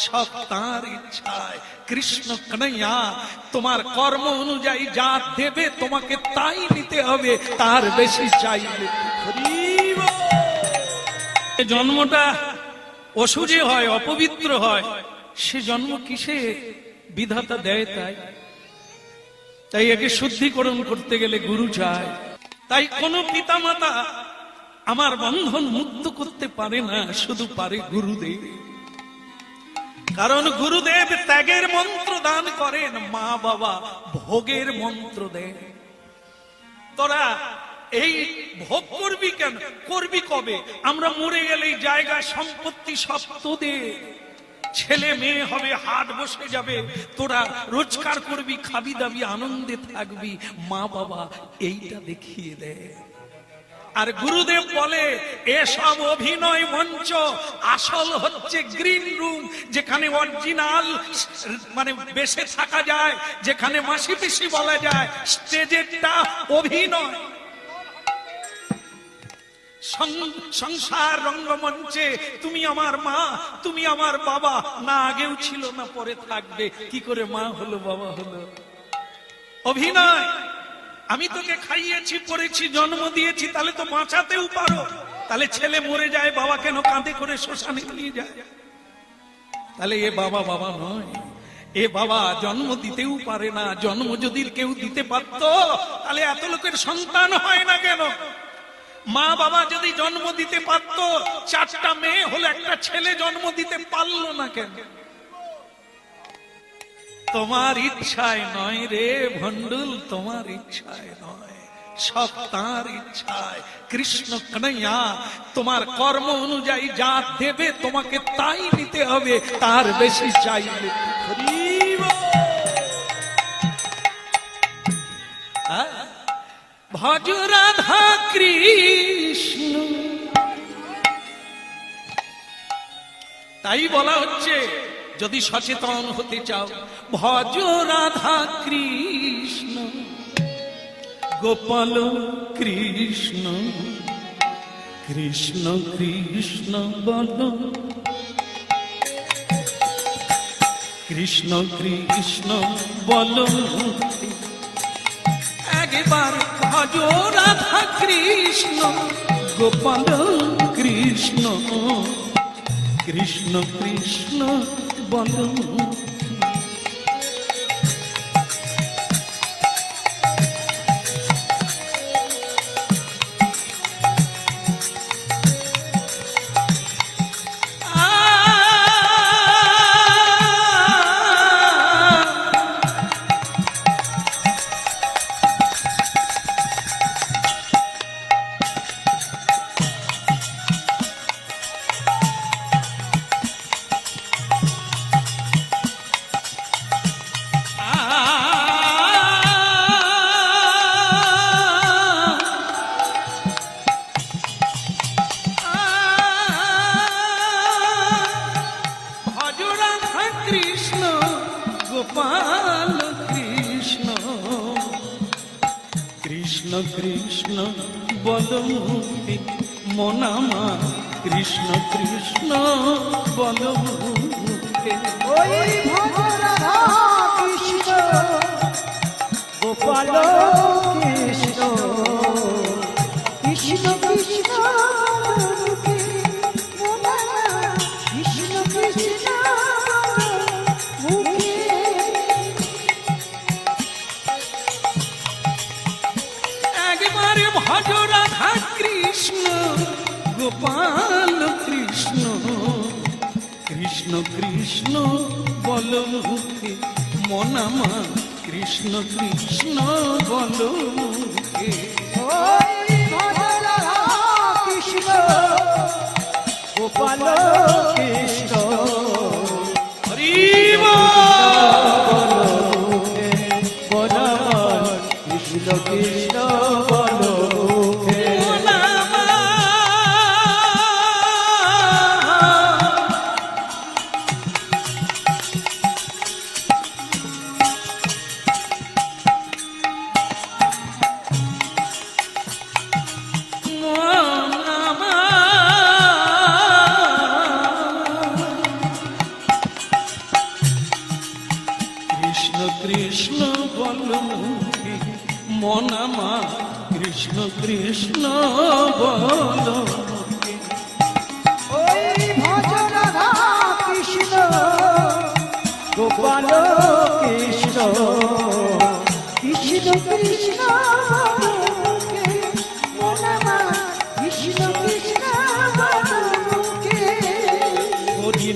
সব তার ইচ্ছায়। কৃষ্ণ কনৈয়া, তোমার কর্ম অনুযায়ী যা দেবে তোমাকে তাই নিতে হবে, তার বেশি। এ জন্মটা অসুজে হয়, অপবিত্র হয়। সে জন্ম কিসে? বিধাতা দেয় তাই। তাই একে শুদ্ধিকরণ করতে গেলে গুরু চায়। তাই কোন পিতামাতা আমার বন্ধন মুক্ত করতে পারে না, শুধু পারে গুরুদেব। কারণ গুরুদেব ত্যাগের মন্ত্র দান করেন মা বাবা, ভোগের মন্ত্র দেন। তোরা এই ভোগ করবি কেন? করবি কবে? আমরা মরে গেলে জায়গা সম্পত্তি সব তোদের। ছেলে মেয়ে হবে, হাট বসে যাবে। তোরা রোজগার করবি, খাবি দাবি, আনন্দে থাকবি। মা বাবা, এইটা দেখিয়ে দেয় আর গুরুদেব বলে, এসব অভিনয় মঞ্চ আসল হচ্ছে গ্রিন রুম যেখানে অরিজিনাল মানে বেশে থাকা যায়, যেখানে মাসি পিসি বলা যায়, স্টেজেরটা অভিনয়। সংসার রঙ্গমঞ্চে তুমি আমার মা, তুমি আমার বাবা, না আগেও ছিল না, পরে থাকবে, কি করে মা হলো, বাবা হলো? অভিনয়! আমি তোকে খাইয়েছি, পড়েছি, জন্ম দিয়েছি, তাহলে তো বাঁচাতেও পারো। তাহলে ছেলে মরে যায়, বাবা কেন কাঁধে করে শ্মশানে নিয়ে যায়? তাহলে এ বাবা বাবা নয়, এ বাবা জন্ম দিতেও পারে না, জন্ম যদি কেউ দিতে পারত, তাহলে এত লোকের সন্তান হয় না কেন? মা বাবা যদি জন্ম দিতে পারত, চারটা মেয়ে হলে একটা ছেলে জন্ম দিতে পারল না কেন? তোমার ইচ্ছায় নয় রে ভন্ডুল তোমার ইচ্ছায় নয়। সব তার ইচ্ছায়। কৃষ্ণ কনৈয়া, তোমার কর্ম অনুযায়ী যা দেবে তোমাকে তাই নিতে হবে, তার বেশি চাইলে? ভজ রাধা কৃষ্ণ। তাই বলা হচ্ছে যদি সচেতন হতে চাও, ভজ রাধা কৃষ্ণ, গোপাল কৃষ্ণ কৃষ্ণ কৃষ্ণ বল। কৃষ্ণ কৃষ্ণ বল। একবার ভজ রাধা কৃষ্ণ, গোপাল কৃষ্ণ কৃষ্ণ কৃষ্ণ বল গোপাল কৃষ্ণ। কৃষ্ণ কৃষ্ণ বল মুক্তি মনামা কৃষ্ণ কৃষ্ণ বল মুখে ওই ভজ রাধা কৃষ্ণ। গোপাল কৃষ্ণ বল মুখে মনামা কৃষ্ণ কৃষ্ণ বল মুখে। কৃষ্ণ গোপাল কৃষ্ণ বল। কৃষ্ণ গোপাল কৃষ্ণ। কৃষ্ণ কৃষ্ণ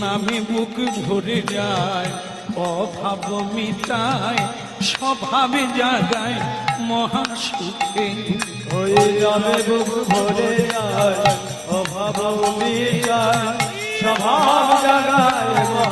নামে বুক ভরে যায় অভাব মিটায় স্বভাবে জাগায় মহাসুখে। ওই নামে বুক ভরে যায় অভাব যায় স্বভাব জাগায়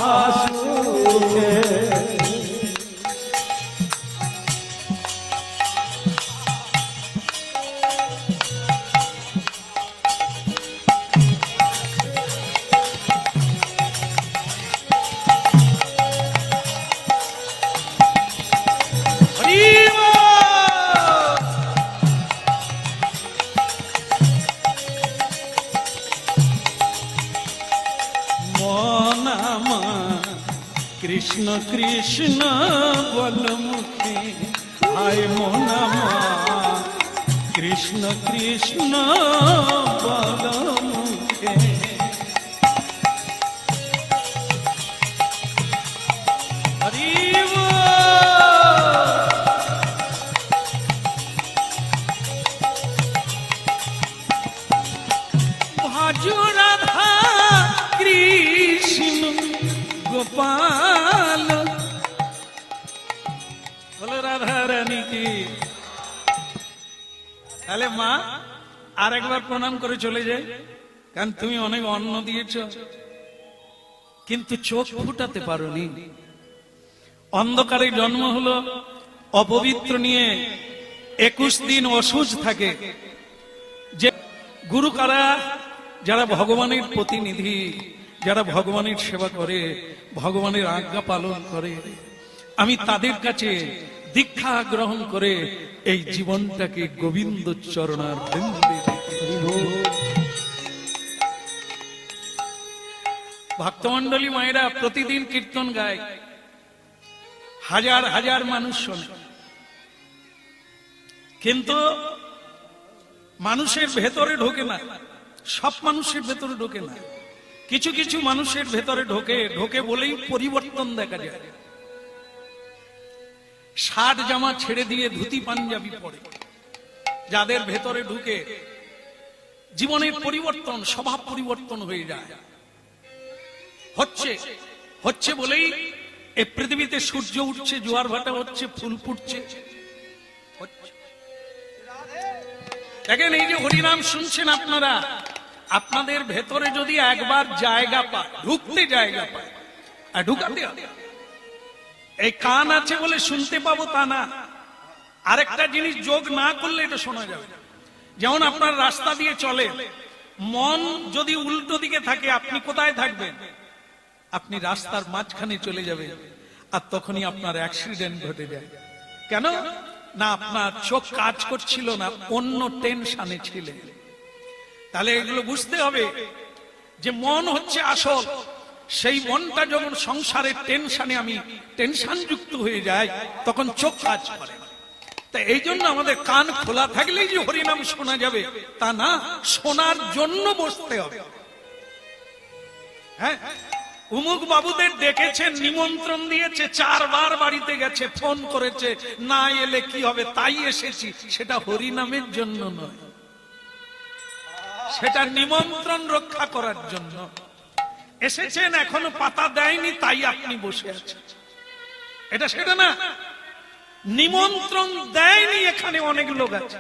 আমার কৃষ্ণ কৃষ্ণ বল মুখে আয় কৃষ্ণ কৃষ্ণ বল গোপাল। বলো রাধা রানী কি তাহলে মা আর একবার প্রণাম করে চলে যাই। কারণ তুমি অনেক অন্ন দিয়েছ। কিন্তু চোখ ফুটাতে পারোনি। অন্ধকারে জন্ম হলো, অপবিত্র নিয়ে একুশ দিন অসুজ থাকে। যে গুরু কারা, যারা ভগবানের প্রতিনিধি। যারা ভগবানের সেবা করে, ভগবানের আজ্ঞা পালন করে, আমি তাদের কাছে দীক্ষা গ্রহণ করে এই জীবনটাকে গোবিন্দ চরণার ভক্তমন্ডলী মায়েরা প্রতিদিন কীর্তন গায়। হাজার হাজার মানুষ শোনে। কিন্তু মানুষের ভেতরে ঢোকে না, সব মানুষের ভেতরে ঢোকে না। কিছু কিছু মানুষের ভেতরে ঢোকে ঢোকে বলেই পরিবর্তন দেখা যায়। শার্ট জামা ছেড়ে দিয়ে ধুতি পাঞ্জাবি পরে। যাদের ভেতরে ঢুকে জীবনের পরিবর্তন, স্বভাব পরিবর্তন হয়ে যায়। হচ্ছে হচ্ছে বলেই এ পৃথিবীতে সূর্য উঠছে, জোয়ার ভাটা হচ্ছে, ফুল ফুটছে। দেখেন এই যে হরিনাম শুনছেন আপনারা? আপনাদের ভেতরে যদি একবার জায়গা পায়, ঢুকতে জায়গা পায়, আর ঢুকাতে এই কান আছে বলে শুনতে পাবো তা না। আরেকটা জিনিস যোগ না করলে এটা শোনা যাবে যেমন আপনার রাস্তা দিয়ে চলে, মন যদি উল্টো দিকে থাকে, আপনি কোথায় থাকবেন? আপনি রাস্তার মাঝখানে চলে যাবেন, আর তখনই আপনার অ্যাক্সিডেন্ট ঘটে যায়। কেন? না, আপনার চোখ কাজ করছিল না, অন্য টেনশনে ছিলেন। তাহলে এগুলো বুঝতে হবে যে মন হচ্ছে আসল। সেই মনটা যখন সংসারের টেনশনে আমি টেনশন যুক্ত হয়ে যায় তখন চোখ কাজ করে। তা এই জন্য আমাদের কান খোলা থাকলেই যে হরিনাম শোনা যাবে, তা না, শোনার জন্য বসতে হবে। হ্যাঁ? উমুক বাবুদের ডেকেছেন নিমন্ত্রণ দিয়েছে, চারবার বাড়িতে গেছে, ফোন করেছে, না এলে কি হবে, তাই এসেছি, সেটা হরিনামের জন্য নয়। সেটা নিমন্ত্রণ রক্ষা করার জন্য। এসেছেন, এখনও পাতা দেয়নি, তাই আপনি বসে আছেন। এটা সেটা না। নিমন্ত্রণ দেয়নি, এখানে অনেক লোক আছে।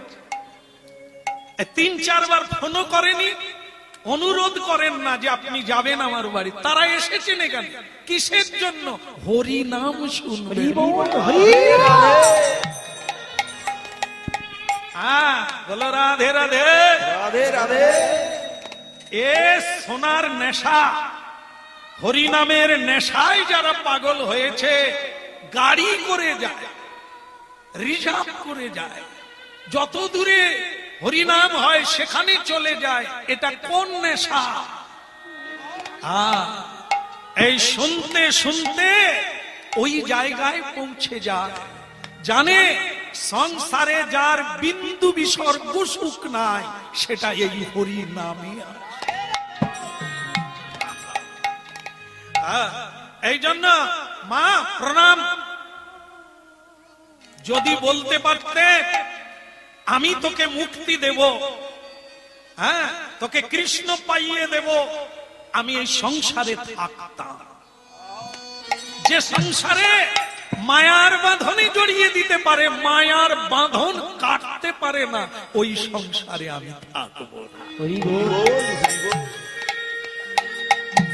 তিন চারবার ফোনও করেনি, অনুরোধ করেন না যে আপনি যাবেন আমার বাড়ি। তারা এসেছেন এখানে। কিসের জন্য? হরি নাম শুনবেন। হ্যাঁ বলো রাধে রাধে। রাধে রাধে। এ সোনার নেশা হরিনামের নেশায় যারা পাগল হয়েছে গাড়ি করে যায় রিজার্ভ করে যায়। যত দূরে হরিনাম হয় সেখানে চলে যায়। এটা কোন নেশা? এই শুনতে শুনতে ওই জায়গায় পৌঁছে যায়। জানে সংসারে যার বিন্দু বিসর্গ সুখ নাই, সেটা এই হরি নামে এই জন্য মা, প্রণাম। যদি বলতে পারতে, আমি তোকে মুক্তি দেব। হ্যাঁ তোকে কৃষ্ণ পাইয়ে দেব। আমি এই সংসারে থাকতাম। যে সংসারে মায়ার বাঁধনে জড়িয়ে দিতে পারে, মায়ার বাঁধন কাটতে পারে না, ওই সংসারে আমি থাকব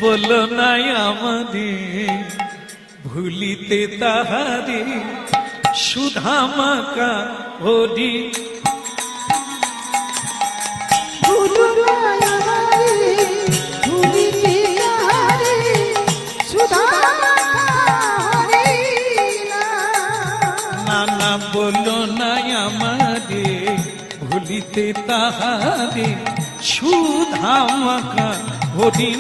বলো নাই আমাদের, ভুলিতে তাহারে সুধামাকা হরি নানা বলল নাই আমারে ভুলিতে তাহারে সুধামাকা হরি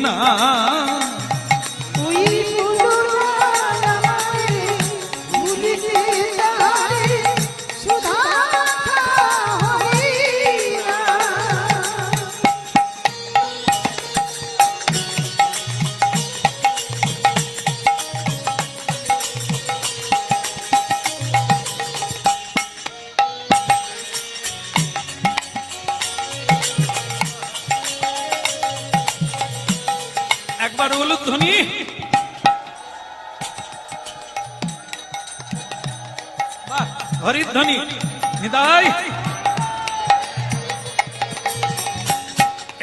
হরিধ্বনি নিদাই।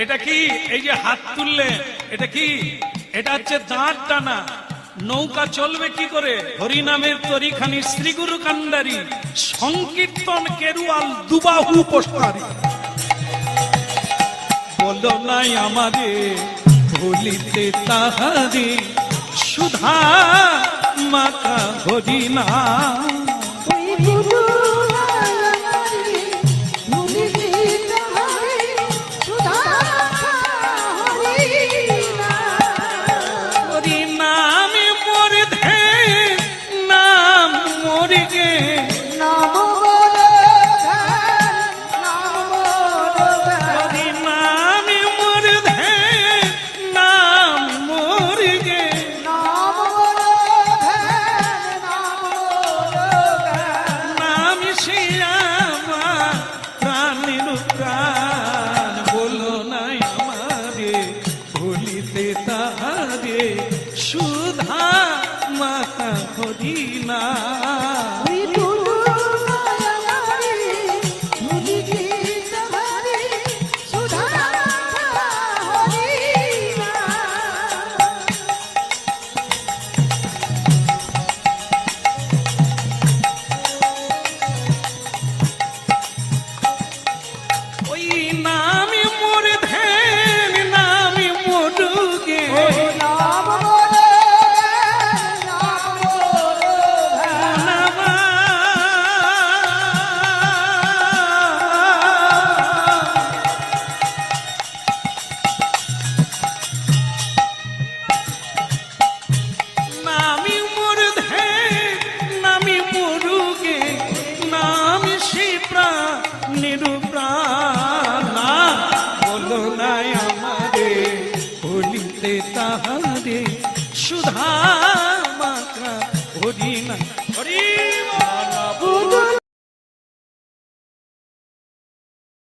এটা কি? এই যে হাত তুললে, এটা কি? এটা হচ্ছে দাঁত টানা। নৌকা চলবে কি করে? হরিনামের তরিখানি শ্রী গুরু কান্ডারি, সংকীর্তন কেরুয়াল দুবাহু পোস্টারি। বলো নাই আমাদের ভুলিতে তাহারে, সুধা মাতা হরিনা হরিনামে